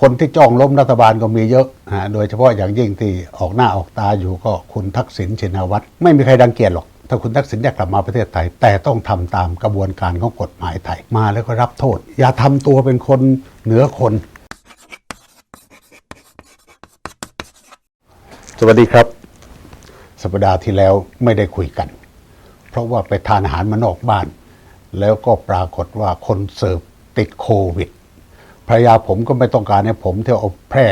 คนที่จ้องล้มรัฐบาลก็มีเยอะฮะโดยเฉพาะอย่างยิ่งที่ออกหน้าออกตาอยู่ก็คุณทักษิณชินวัตรไม่มีใครดังเกียจหรอกถ้าคุณทักษิณอยากกลับมาประเทศไทย แต่ต้องทำตามกระบวนการของกฎหมายไทย มาแล้วก็รับโทษ อย่าทำตัวเป็นคนเหนือคน สวัสดีครับ สัปดาห์ที่แล้วไม่ได้คุยกัน เพราะว่าไปทานอาหารมานอกบ้าน แล้วก็ปรากฏว่าคนเสิร์ฟติดโควิด ภรรยาผมก็ไม่ต้องการให้ผมที่เอาแพร่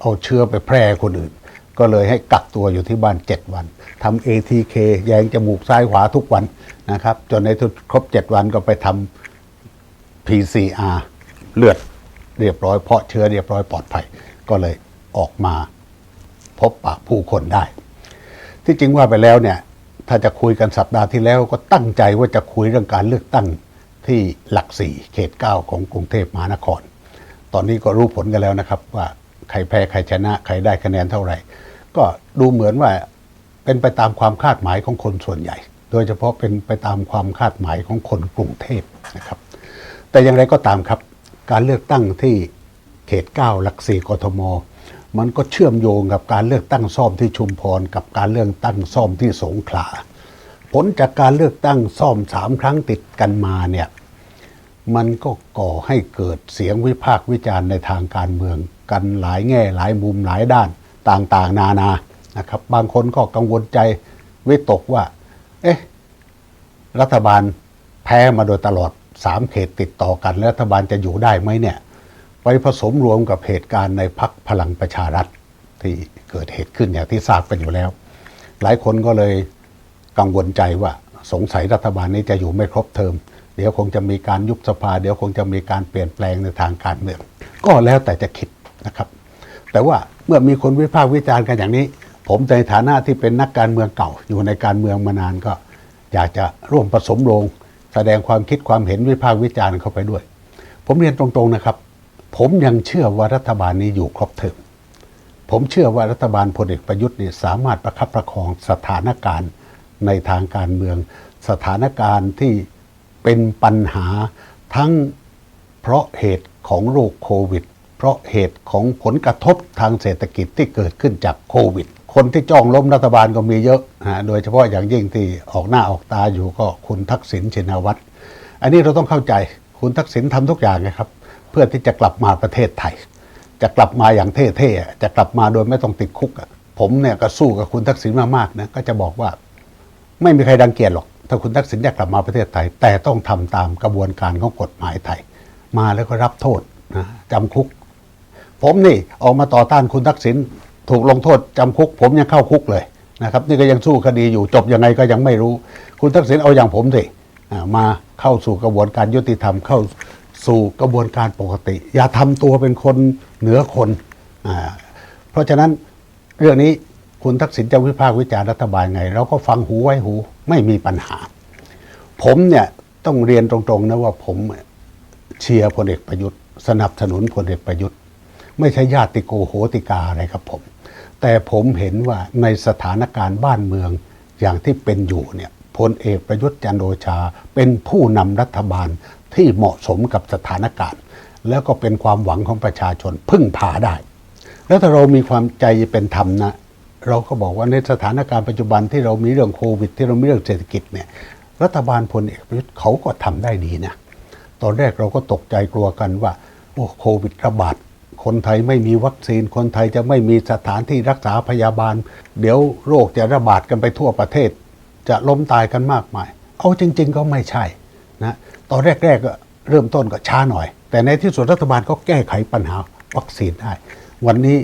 เอาเชื้อไปแพร่คนอื่น ก็เลยให้กักตัวอยู่ที่บ้าน 7 วันทำ ATK แยงจมูกซ้ายขวาทุกวันนะครับ จนในทุกครบ 7 วันก็ไปทำ PCR เลือดเรียบร้อยเพาะเชื้อเรียบร้อยปลอดภัย ก็เลยออกมาพบปะผู้คนได้ ที่จริงว่าไปแล้วเนี่ย ถ้าจะคุยกันสัปดาห์ที่แล้วก็ตั้งใจว่าจะคุยเรื่องการเลือกตั้งที่หลักสี่เขตเก้าของกรุงเทพมหานคร ตอนนี้ก็รู้ผลกันแล้วนะครับ ว่าใครแพ้ใครชนะ ใครได้คะแนนเท่าไหร่ ก็ดูเหมือนว่าเป็นไปตามความคาดหมายของคนส่วนใหญ่ โดยเฉพาะเป็นไปตามความคาดหมายของคนกรุงเทพนะครับ แต่อย่างไรก็ตามครับ การเลือกตั้งที่เขตเก้าหลักสี่กทม มันก็เชื่อมโยงกับการเลือกตั้งซ่อมที่ชุมพร กับการเลือกตั้งซ่อมที่สงขลา ผลจากการเลือกตั้งซ่อมสามครั้งติดกันมาเนี่ย มันก็ก่อให้เกิดเสียงวิพากษ์วิจารณ์ในทางการเมือง กันหลายแง่หลายมุมหลายด้านต่างๆ นานานะครับ บางคนก็กังวลใจวิตกว่า เอ๊ะ รัฐบาลแพ้มาโดยตลอดสามเขตติดต่อกันแล้วรัฐบาลจะอยู่ได้ไหมเนี่ย ไปผสมรวมกับเหตุการณ์ในพักพลังประชารัฐที่เกิดเหตุขึ้นอย่างที่ทราบกันอยู่แล้ว หลายคนก็เลยกังวลใจว่าสงสัยรัฐบาลนี้จะอยู่ไม่ครบเทอม เดี๋ยวคงจะมีการยุบสภา เดี๋ยวคงจะมีการเปลี่ยนแปลงในทางการเมือง ก็แล้วแต่จะคิดนะครับ แต่ว่าเมื่อมีคนวิพากษ์วิจารณ์กันอย่างนี้ ผมในฐานะที่เป็นนักการเมืองเก่า อยู่ในการเมืองมานานก็ อยากจะร่วมผสมโรงแสดงความคิดความเห็นวิพากษ์วิจารณ์เข้าไปด้วย ผมเรียนตรงๆนะครับ ผมยังเชื่อว่ารัฐบาลนี้อยู่ครบเทอมผมเชื่อว่ารัฐบาลพลเอกประยุทธ์นี่สามารถประคับประคองสถานการณ์ในทางการเมือง สถานการณ์ที่ เป็นปัญหาทั้งเพราะเหตุของโรคโควิด เพราะเหตุของผลกระทบทางเศรษฐกิจที่เกิดขึ้นจากโควิด คนที่จ้องล้มรัฐบาลก็มีเยอะฮะโดยเฉพาะอย่างยิ่งที่ออกหน้าออกตาอยู่ก็คุณทักษิณชินวัตร อันนี้เราต้องเข้าใจคุณทักษิณทำทุกอย่างนะครับ เพื่อที่จะกลับมาประเทศไทย จะกลับมาอย่างเท่ๆจะกลับมาโดยไม่ต้องติดคุกผมเนี่ยก็สู้กับคุณทักษิณมามากนะก็จะบอกว่า ไม่มีใครดังเกียจหรอก ถ้าคุณทักษิณอยากกลับมาประเทศไทย แต่ต้องทำตามกระบวนการของกฎหมายไทย มาแล้วก็รับโทษนะจำคุก ผมนี่ออกมาต่อต้านคุณทักษิณถูกลงโทษจำคุก ผมยังเข้าคุกเลยนะครับ นี่ก็ยังสู้คดีอยู่จบยังไงก็ยังไม่รู้ คุณทักษิณเอาอย่างผมสิมาเข้าสู่กระบวนการยุติธรรมเข้าสู่กระบวนการปกติ อย่าทำตัวเป็นคนเหนือคนอเพราะฉะนั้นเรื่องนี้คุณทักษิณจะวิพากษ์วิจารณ์รัฐบาลไง เราก็ฟังหูไว้หู ไม่มีปัญหา ผมเนี่ยต้องเรียนตรงๆนะว่าผมเชียร์พลเอกประยุทธ์ สนับสนุนพลเอกประยุทธ์ ไม่ใช่ญาติโกโหติกาอะไรครับผม แต่ผมเห็นว่าในสถานการณ์บ้านเมืองอย่างที่เป็นอยู่เนี่ยพลเอกประยุทธ์จันโอชา เป็นผู้นำรัฐบาลที่เหมาะสมกับสถานการณ์ แล้วก็เป็นความหวังของประชาชนพึ่งพาได้ แล้วถ้าเรามีความใจเป็นธรรมนะ เราก็บอกว่าในสถานการณ์ปัจจุบันที่เรามีเรื่องโควิด ที่เรามีเรื่องเศรษฐกิจเนี่ยรัฐบาลพลเอกประยุทธ์เขาก็ทำได้ดีนะตอนแรกเราก็ตกใจกลัวกันว่าโอ้โควิดระบาดคนไทยไม่มีวัคซีน คนไทยจะไม่มีสถานที่รักษาพยาบาล เดี๋ยวโรคจะระบาดกันไปทั่วประเทศ จะล้มตายกันมากมาย เอาจริง ๆ ก็ไม่ใช่นะตอนแรกๆก็เริ่มต้นก็ช้าหน่อย แต่ในที่สุดรัฐบาลก็แก้ไขปัญหาวัคซีนได้ วันนี้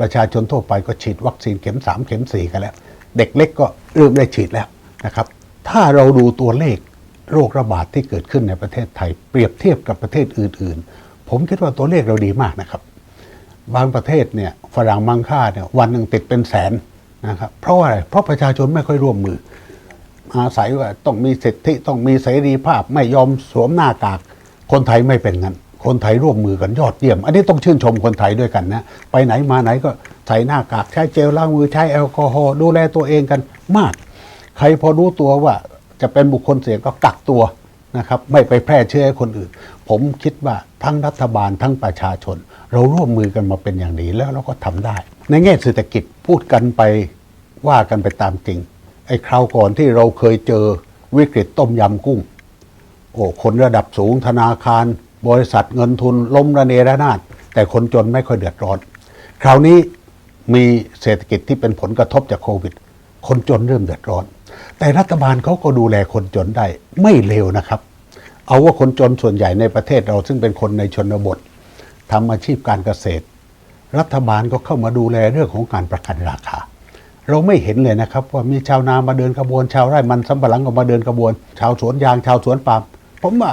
ประชาชนทั่วไปก็ฉีดวัคซีนเข็ม 3 เข็ม 4 กันแล้ว เด็กเล็กก็เริ่มได้ฉีดแล้วนะครับ ถ้าเราดูตัวเลขโรคระบาดที่เกิดขึ้นในประเทศไทย เปรียบเทียบกับประเทศอื่น ๆ ผมคิดว่าตัวเลขเราดีมากนะครับ บางประเทศเนี่ยฝรั่งมังค่าเนี่ยวันหนึ่งติดเป็นแสนนะครับเพราะอะไรเพราะประชาชนไม่ค่อยร่วมมือ อาศัยว่าต้องมีสิทธิต้องมีเสรีภาพไม่ยอมสวมหน้ากากคนไทยไม่เป็นงั้น คนไทยร่วมมือกันยอดเยี่ยม อันนี้ต้องชื่นชมคนไทยด้วยกันนะไปไหนมาไหนก็ใส่หน้ากากใช้เจลล้างมือใช้แอลกอฮอล์ดูแลตัวเองกันมาก ใครพอรู้ตัวว่าจะเป็นบุคคลเสี่ยงก็กักตัวนะครับไม่ไปแพร่เชื้อให้คนอื่นผผมคิดว่าทั้งรัฐบาลทั้งประชาชน เราร่วมมือกันมาเป็นอย่างดีแล้วเราก็ทำได้ ในแง่เศรษฐกิจพูดกันไปว่ากันไปตามจริงไอ้คราวก่อนที่เราเคยเจอวิกฤตต้มยำกุ้ง โอ้คนระดับสูงธนาคาร บริษัทเงินทุนล้มระเนระนาดแต่คนจนไม่ค่อยเดือดร้อน คราวนี้มีเศรษฐกิจที่เป็นผลกระทบจากโควิด คนจนเริ่มเดือดร้อน แต่รัฐบาลเขาก็ดูแลคนจนได้ไม่เลวนะครับ เอาว่าคนจนส่วนใหญ่ในประเทศเราซึ่งเป็นคนในชนบททำอาชีพการเกษตร รัฐบาลก็เข้ามาดูแลเรื่องของการประกันราคา เราไม่เห็นเลยนะครับ ว่ามีชาวนามาเดินขบวน ชาวไร่มันสำปะหลังก็มาเดินขบวน ชาวสวนยางชาวสวนปาล์มผมว่า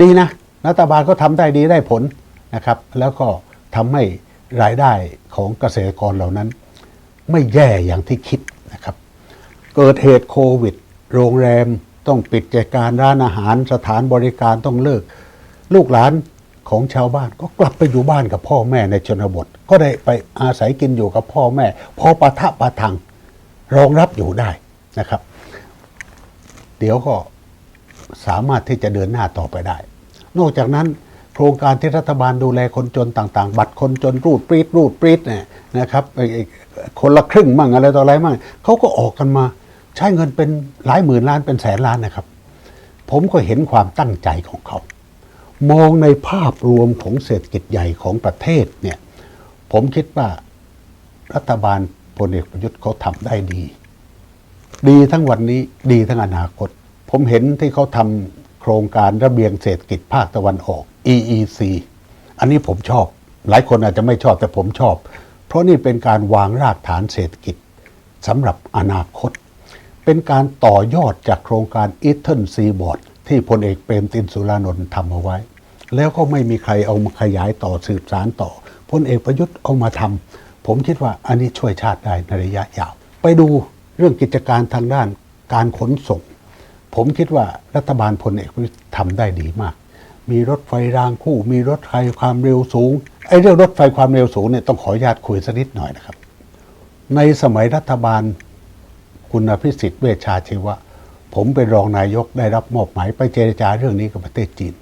ดีนะ รัฐบาลก็ทำได้ดีได้ผลนะครับ แล้วก็ทำให้รายได้ของเกษตรกรเหล่านั้น ไม่แย่อย่างที่คิดนะครับ เกิดเหตุโควิด โรงแรมต้องปิดกิจการร้านอาหารสถานบริการต้องเลิก ลูกหลานของชาวบ้านก็กลับไปอยู่บ้านกับพ่อแม่ในชนบท ก็ได้ไปอาศัยกินอยู่กับพ่อแม่ พอปะทะปะทังรองรับอยู่ได้นะครับ เดี๋ยวก็สามารถที่จะเดินหน้าต่อไปได้ นอกจากนั้นโครงการที่รัฐบาลดูแลคนจนต่างๆ บัตรคนจนรูดปรีดรูดปรีดเนี่ยนะครับคนละครึ่งมั่งอะไรต่ออะไรมั่งเขาก็ออกกันมาใช้เงินเป็นหลายหมื่นล้านเป็นแสนล้านนะครับ ผมก็เห็นความตั้งใจของเขา มองในภาพรวมของเศรษฐกิจใหญ่ของประเทศเนี่ยผมคิดว่ารัฐบาลพลเอกประยุทธ์เขาทำได้ดี ดีทั้งวันนี้ดีทั้งอนาคต ผมเห็นที่เขาทำ โครงการระเบียงเศรษฐกิจภาคตะวันออก EEC อันนี้ผมชอบ หลายคนอาจจะไม่ชอบแต่ผมชอบ เพราะนี่เป็นการวางรากฐานเศรษฐกิจสำหรับอนาคต เป็นการต่อยอดจากโครงการ e t e r n Seaboard ที่พลเอกเปรมตินสุรานนท์ทำเอาไว้ แล้วก็ไม่มีใครเอามาขยายต่อสืบสารต่อพลเอกประยุทธ์เอามาทำผมคิดว่าอันนี้ช่วยชาติได้ในระยะยาว ไปดูเรื่องกิจการทางด้านการขนส่ง ผมคิดว่ารัฐบาลพลเอกประยุทธ์ทำได้ดีมาก มีรถไฟรางคู่ มีรถไฟความเร็วสูงไอ้เรื่องรถไฟความเร็วสูงเนี่ยต้องขออนุญาตคุยสักนิดหน่อยนะครับ ในสมัยรัฐบาลคุณอภิสิทธิ์เวชชาชีวะ ผมเป็นรองนายกได้รับมอบหมายไปเจรจาเรื่องนี้กับประเทศจีน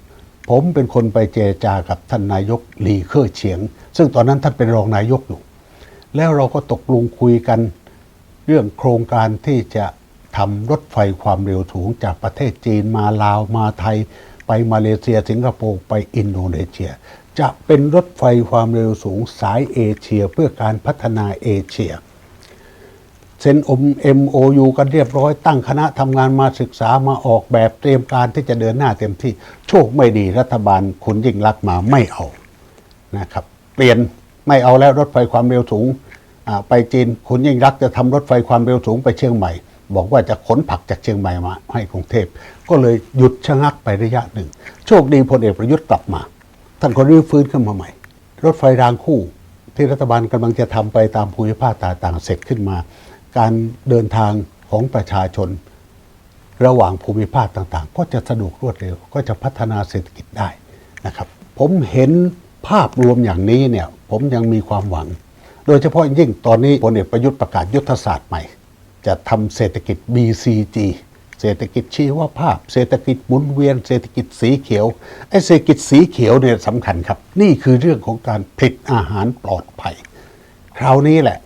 ผมเป็นคนไปเจรจากับท่านนายกหลีเค่อเฉียง ซึ่งตอนนั้นท่านเป็นรองนายกอยู่ แล้วเราก็ตกลงคุยกันเรื่องโครงการที่จะ ทำรถไฟความเร็วสูงจากประเทศจีนมาลาวมาไทย ไปมาเลเซียสิงคโปร์ไปอินโดนีเซีย จะเป็นรถไฟความเร็วสูงสายเอเชียเพื่อการพัฒนาเอเชียเซ็นอม MOU กันเรียบร้อยตั้งคณะทำงานมาศึกษามาออกแบบเตรียมการที่จะเดินหน้าเต็มที่ โชคไม่ดีรัฐบาลคุณยิ่งรักมาไม่เอานะครับ เปลี่ยนไม่เอาแล้วรถไฟความเร็วสูง ไปจีนคุณยิ่งรักจะทำรถไฟความเร็วสูงไปเชียงใหม่ บอกว่าจะขนผักจากเชียงใหม่มาให้กรุงเทพ ก็เลยหยุดชะงักไประยะหนึ่ง โชคดีพลเอกประยุทธ์กลับมา ท่านก็รื้อฟื้นขึ้นมาใหม่ รถไฟรางคู่ที่รัฐบาลกำลังจะทำไปตามภูมิภาคต่างๆเสร็จขึ้นมา การเดินทางของประชาชน ระหว่างภูมิภาคต่างๆ ก็จะสะดวกรวดเร็ว ก็จะพัฒนาเศรษฐกิจได้นะครับ ผมเห็นภาพรวมอย่างนี้เนี่ยผมยังมีความหวัง โดยเฉพาะยิ่งตอนนี้พลเอกประยุทธ์ประกาศยุทธศาสตร์ใหม่ จะทำเศรษฐกิจ BCG เศรษฐกิจชีวภาพ เศรษฐกิจหมุนเวียน เศรษฐกิจสีเขียวไอ้เศรษฐกิจสีเขียวเนี่ยสำคัญครับ นี่คือเรื่องของการผลิตอาหารปลอดภัย คราวนี้แหละ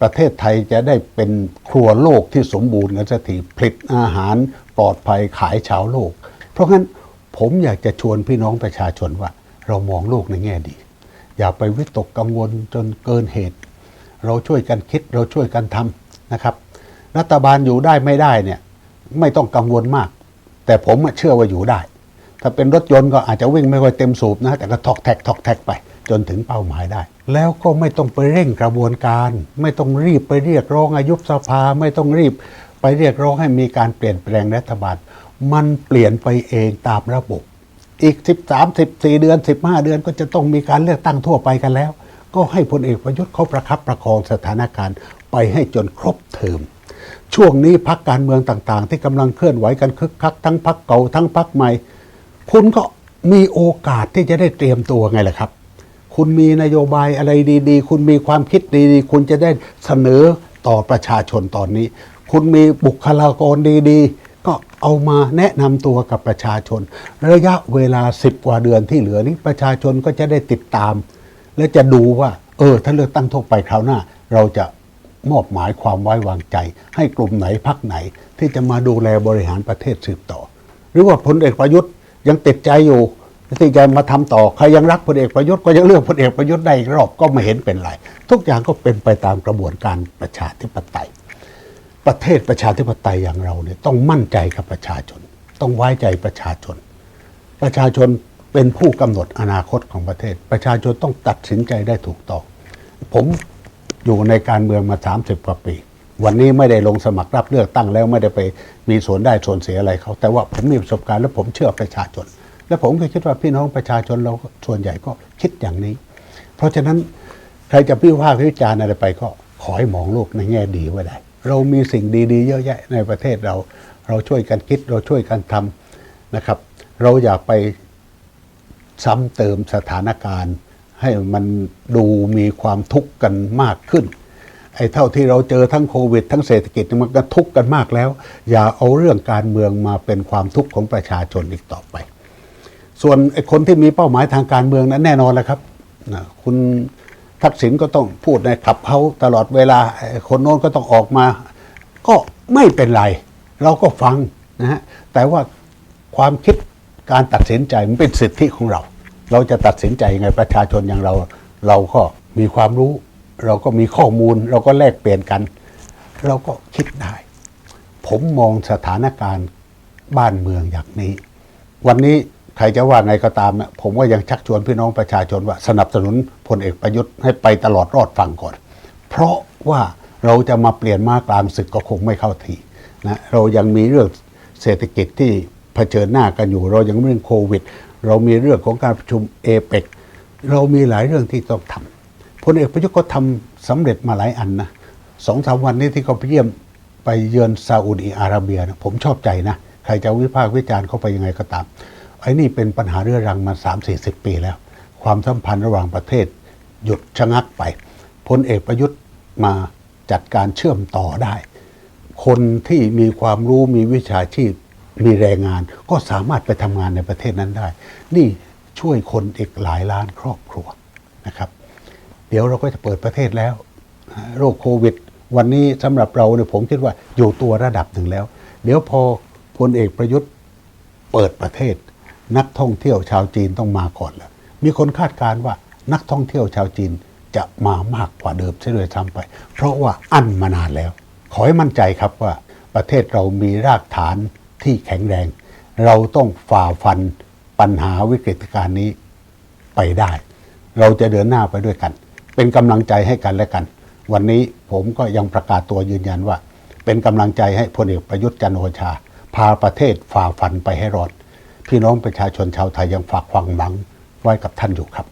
ประเทศไทยจะได้เป็นครัวโลกที่สมบูรณ์กันสักทีผลิตอาหารปลอดภัยขายชาวโลก เพราะงั้นผมอยากจะชวนพี่น้องประชาชนว่า เรามองโลกในแง่ดี อย่าไปวิตกกังวลจนเกินเหตุ เราช่วยกันคิดเราช่วยกันทำนะครับ รัฐบาลอยู่ได้ไม่ได้เนี่ย ไม่ต้องกังวลมาก แต่ผมเชื่อว่าอยู่ได้ ถ้าเป็นรถยนต์ก็อาจจะวิ่งไม่ค่อยเต็มสูบนะแต่ก็ทอกแทกทอกแทกไปจนถึงเป้าหมายได้ แล้วก็ไม่ต้องไปเร่งกระบวนการ ไม่ต้องรีบไปเรียกร้องอายุสภา ไม่ต้องรีบไปเรียกร้องให้มีการเปลี่ยนแปลงรัฐบาล มันเปลี่ยนไปเองตามระบบ อีก 13 14 เดือน 15 เดือนก็จะต้องมีการเลือกตั้งทั่วไปกันแล้ว ก็ให้พลเอกประยุทธ์เขาประคับประคองสถานการณ์ไปให้จนครบเทอม ช่วงนี้พักการเมืองต่างๆ ที่กำลังเคลื่อนไหวกันคึกคักทั้งพักเก่าทั้งพักใหม่ คุณก็มีโอกาสที่จะได้เตรียมตัวไงล่ะครับ คุณมีนโยบายอะไรดี ๆ คุณมีความคิดดีๆ คุณจะได้เสนอต่อประชาชนตอนนี้ คุณมีบุคลากรดีๆ ก็เอามาแนะนำตัวกับประชาชน ระยะเวลาสิบกว่าเดือนที่เหลือนี้ประชาชนก็จะได้ติดตาม และจะดูว่า เออถ้าเลือกตั้งทั่วไปคราวหน้า เราจะ มอบหมายความไว้วางใจ ให้กลุ่มไหนพักไหน ที่จะมาดูแลบริหารประเทศสืบต่อ หรือว่าพลเอกประยุทธ์ยังติดใจอยู่ที่จะมาทำต่อใครยังรักพลเอกประยุทธ์ก็ยังเลือกพลเอกประยุทธ์ได้อีกรอบก็ไม่เห็นเป็นไรทุกอย่างก็เป็นไปตามกระบวนการประชาธิปไตย ประเทศประชาธิปไตยอย่างเราเนี่ยต้องมั่นใจกับประชาชน ต้องไว้ใจประชาชน ประชาชนเป็นผู้กำหนดอนาคตของประเทศ ประชาชนต้องตัดสินใจได้ถูกต้องผม อยู่ในการเมืองมา 30 กว่าปี วันนี้ไม่ได้ลงสมัครรับเลือกตั้งแล้วไม่ได้ไปมีส่วนได้ส่วนเสียอะไรเขา แต่ว่าผมมีประสบการณ์และผมเชื่อประชาชน และผมก็คิดว่าพี่น้องประชาชนเราส่วนใหญ่ก็คิดอย่างนี้ เพราะฉะนั้นใครจะพิพากษ์วิจารณ์อะไรไปก็ขอให้มองโลกในแง่ดีไว้ได้ เรามีสิ่งดีๆ เยอะแยะในประเทศเรา เราช่วยกันคิดเราช่วยกันทำนะครับ เราอยากไปซ้ำเติมสถานการณ์ ให้มันดูมีความทุกข์กันมากขึ้น ไอ้เท่าที่เราเจอทั้งโควิด ทั้งเศรษฐกิจมันก็ทุกข์กันมากแล้ว อย่าเอาเรื่องการเมืองมาเป็นความทุกข์ของประชาชนอีกต่อไป ส่วนไอ้คนที่มีเป้าหมายทางการเมืองนั้นแน่นอนแล้วครับนะคุณทักษิณก็ต้องพูดในขับเขาตลอดเวลาไอ้คนโน้นก็ต้องออกมา ก็ไม่เป็นไร เราก็ฟังนะฮะแต่ว่าความคิดการตัดสินใจมันเป็นสิทธิของเรา เราจะตัดสินใจยังไงประชาชนอย่างเรา เราก็มีความรู้ เราก็มีข้อมูล เราก็แลกเปลี่ยนกัน เราก็คิดได้ ผมมองสถานการณ์บ้านเมืองอย่างนี้ วันนี้ใครจะว่าไงก็ตามนะผมก็ยังชักชวนพี่น้องประชาชนว่าสนับสนุนพลเอกประยุทธ์ให้ไปตลอดรอดฟังก่อน เพราะว่าเราจะมาเปลี่ยนมากลางศึกก็คงไม่เข้าทีนะเรายังมีเรื่องเศรษฐกิจที่เผชิญหน้ากันอยู่ เรายังมีเรื่องโควิด เรามีเรื่องของการประชุมเอเปกเรามีหลายเรื่องที่ต้องทำพลเอกประยุทธ์ก็ทำสำเร็จมาหลายอันนะสองสามวันนี้ที่เขาไปเยี่ยมไปเยือนซาอุดีอาระเบียนะผมชอบใจนะ ใครจะวิพากษ์วิจารณ์เข้าไปยังไงก็ตาม ไอ้นี่เป็นปัญหาเรื้อรังมา 3 4 0 ปีแล้ว ความสัมพันธ์ระหว่างประเทศ หยุดชะงักไปพลเอกประยุทธ์มาจัดการเชื่อมต่อได้ คนที่มีความรู้มีวิชาชีพ มีแรงงานก็สามารถไปทำงานในประเทศนั้นได้ นี่ช่วยคนอีกหลายล้านครอบครัวนะครับ เดี๋ยวเราก็จะเปิดประเทศแล้ว โรคโควิด วันนี้สำหรับเราเนี่ยผมคิดว่าอยู่ตัวระดับหนึ่งแล้ว เดี๋ยวพอพลเอกประยุทธ์เปิดประเทศ นักท่องเที่ยวชาวจีนต้องมาก่อนแล้วมีคนคาดการณ์ว่านักท่องเที่ยวชาวจีนจะมามากกว่าเดิมเสียเลยซ้ำไป เพราะว่าอั้นมานานแล้ว ขอให้มั่นใจครับว่าประเทศเรามีรากฐาน ที่แข็งแรง เราต้องฝ่าฟันปัญหาวิกฤตการณ์นี้ไปได้ เราจะเดินหน้าไปด้วยกัน เป็นกำลังใจให้กันและกัน วันนี้ผมก็ยังประกาศตัวยืนยันว่า เป็นกำลังใจให้พลเอกประยุทธ์จันโอชา พาประเทศฝ่าฟันไปให้รอด พี่น้องประชาชนชาวไทยยังฝากความหวังไว้กับท่านอยู่ครับ